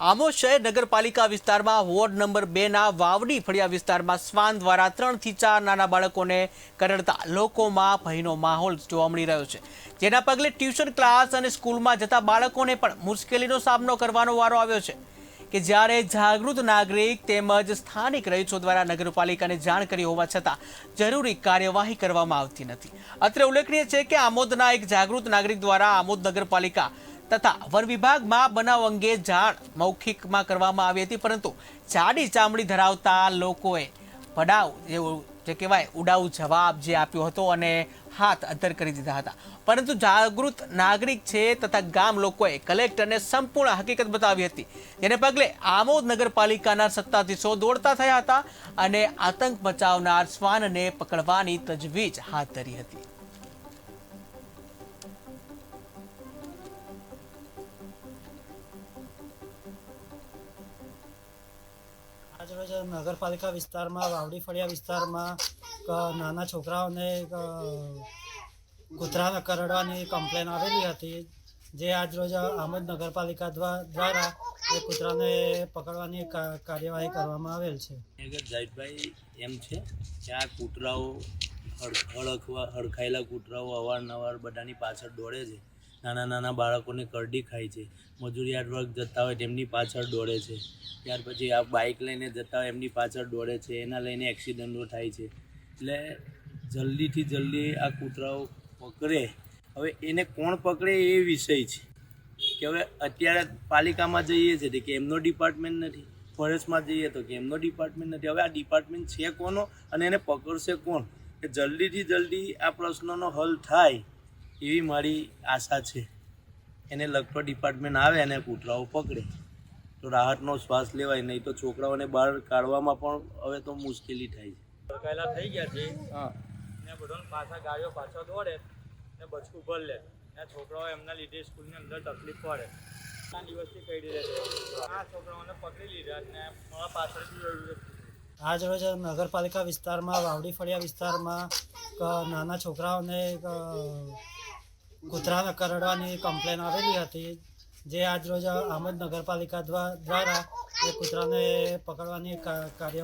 આમોદ શહેર નગરપાલિકા વિસ્તારમાં વોર્ડ નંબર બેના વાવડી ફળિયા વિસ્તારમાં શ્વાન દ્વારા ત્રણથી ચાર નાના બાળકોને કરડતા લોકોમાં ભયનો માહોલ જોવા મળી રહ્યો છે. જેના પગલે ટ્યુશન ક્લાસ અને સ્કૂલમાં જતા બાળકોને પણ મુશ્કેલીનો સામનો કરવાનો વારો આવ્યો છે કે જ્યારે જાગૃત નાગરિક તેમજ સ્થાનિક રહીશો દ્વારા નગરપાલિકાને જાણ કરી હોવા છતાં જરૂરી કાર્યવાહી કરવામાં આવતી નથી. અત્રે ઉલ્લેખનીય છે કે આમોદના એક જાગૃત નાગરિક દ્વારા આમોદ નગરપાલિકા તથા વન વિભાગમાં બનાવ અંગે જાણ મૌખિકમાં કરવામાં આવી હતી, પરંતુ જાડી ચામડી ધરાવતા લોકોએ પડાવ જેવું જે કહેવાય, ઉડાવ જવાબ જે આપ્યો હતો અને હાથ અદ્ધર કરી દીધા હતા. પરંતુ જાગૃત નાગરિક છે તથા ગામ લોકોએ કલેક્ટરને સંપૂર્ણ હકીકત બતાવી હતી. જેને પગલે આમોદ નગરપાલિકાના સત્તાધીશો દોડતા થયા હતા અને આતંક મચાવનાર શ્વાનને પકડવાની તજવીજ હાથ ધરી હતી. આજરોજ નગરપાલિકા વિસ્તારમાં, વાવડી ફળિયા વિસ્તારમાં નાના છોકરાઓને કૂતરાને કરડવાની કમ્પ્લેન આવેલી હતી. જે આજરોજ આમદ નગરપાલિકા દ્વા- દ્વારા એ કૂતરાને પકડવાની કાર્યવાહી કરવામાં આવેલ છે. જાહિદભાઈ એમ છે કે આ કૂતરાઓ હડ- હડખાયેલા કૂતરાઓ અવારનવાર બધાની પાછળ દોડે છે નાના નાના બાળકોને કરડી ખાય છે. મજૂરિયાત વર્ગ જતા હોય તેમની પાછળ દોડે છે. ત્યાર પછી આ બાઇક લઈને જતા હોય એમની પાછળ દોડે છે. એના લઈને એક્સિડન્ટો થાય છે. એટલે જલ્દીથી જલ્દી આ કૂતરાઓ પકડે. હવે એને કોણ પકડે એ વિષય છે. કે હવે અત્યારે પાલિકામાં જઈએ છીએ કે એમનો ડિપાર્ટમેન્ટ નથી. ફોરેસ્ટમાં જઈએ તો કે એમનો ડિપાર્ટમેન્ટ નથી. હવે આ ડિપાર્ટમેન્ટ છે કોનો અને એને પકડશે કોણ? કે જલ્દીથી જલ્દી આ પ્રશ્નનો હલ થાય. એવી મારી આશા છે. એને લગતો ડિપાર્ટમેન્ટ આવે અને કૂતરાઓ પકડે. તો રાહતનો શ્વાસ લેવાય નહીં તો છોકરાઓને બહાર કાઢવામાં પણ હવે તો મુશ્કેલી થાય છે. અડકાયેલા થઈ ગયા છે. હા. ને બધાને પાછા ગાડીઓ પાછા દોડે ને બચકું ભર લે. ને છોકરાઓ એમના લીધે સ્કૂલની અંદર તકલીફ પડે. આ દિવસથી કહી દીધા છે? આ છોકરાઓને પકડી લીધા ને મારા પાછળ બી રહ્યું આજરોજ નગરપાલિકા વિસ્તારમાં વાવડી ફળિયા વિસ્તારમાં નાના છોકરાઓને કૂતરાને કરડવાની કમ્પ્લેન આવેલી હતી. જે આજ રોજ આમદ નગરપાલિકા દ્વા- દ્વારા એ કૂતરાને પકડવાની કાર્ય